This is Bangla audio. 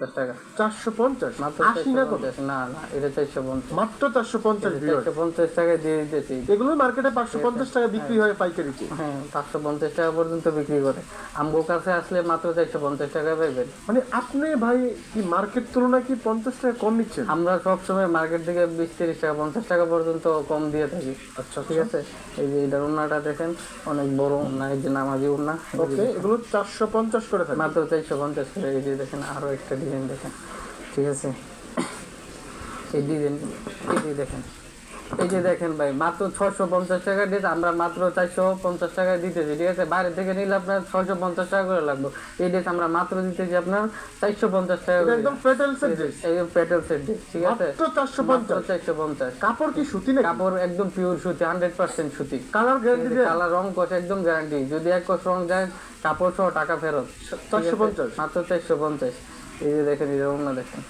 পঞ্চাশ টাকা। চারশো পঞ্চাশ? মাত্র আশি না পঞ্চাশ। না না এটা চারশো পঞ্চাশ। মাত্র চারশো পঞ্চাশ চারশো পঞ্চাশ টাকায় দিয়ে দিতেছি। এগুলো মার্কেটে পাঁচশো পঞ্চাশ টাকা বিক্রি হয় পাইকারিতে হ্যাঁ পাঁচশো পঞ্চাশ টাকা পর্যন্ত বিক্রি করে। আমগো কাছে আসলে মাত্র চারশো পঞ্চাশ টাকা পাইবেন। মানে আপনি ভাই কি মার্কেট তুলনায় কি পঞ্চাশ টাকা কম নিচ্ছেন? আমরা সবসময় মার্কেট থেকে বিশ তিরিশ টাকা পঞ্চাশ টাকা পর্যন্ত কম দিয়ে থাকি। আচ্ছা। ঠিক আছে? এই যে এটার উন্নাটা দেখেন অনেক বড় উন্না এই যে নামাজি উন্না। ওকে এগুলো চারশো পঞ্চাশ করে থাকে। মাত্র চারশো পঞ্চাশ করে এই যে দেখেন আরও একটা ডিজাইন দেখেন। ঠিক আছে? এই ডিজাইন এই দেখেন। এই যে দেখেন ভাই মাত্র ছশো পঞ্চাশ টাকা দিয়ে আমরা মাত্র চারশো পঞ্চাশ টাকা দিতেছি ঠিক আছে? বাইরে থেকে নিলে আপনার ছয়শো পঞ্চাশ টাকা করে লাগবে। এই ড্রেস আমরা মাত্র দিতেছি আপনার চারশো পঞ্চাশ টাকা এটা একদম ফেটেলসের ড্রেস এই পেট্রোল সেট ড্রেস ঠিক আছে? চারশো পঞ্চাশ। চারশো পঞ্চাশ। কাপড় কি সুতি নাকি? কাপড় একদম পিওর সুতি হান্ড্রেড পার্সেন্ট সুতি। কালার গ্যারান্টি কালার রং কষ একদম গ্যারান্টি যদি এক কষ রং যায় কাপড় সহ টাকা ফেরত। চারশো পঞ্চাশ। মাত্র চারশো পঞ্চাশ। এই যে দেখেন রং না দেখেন।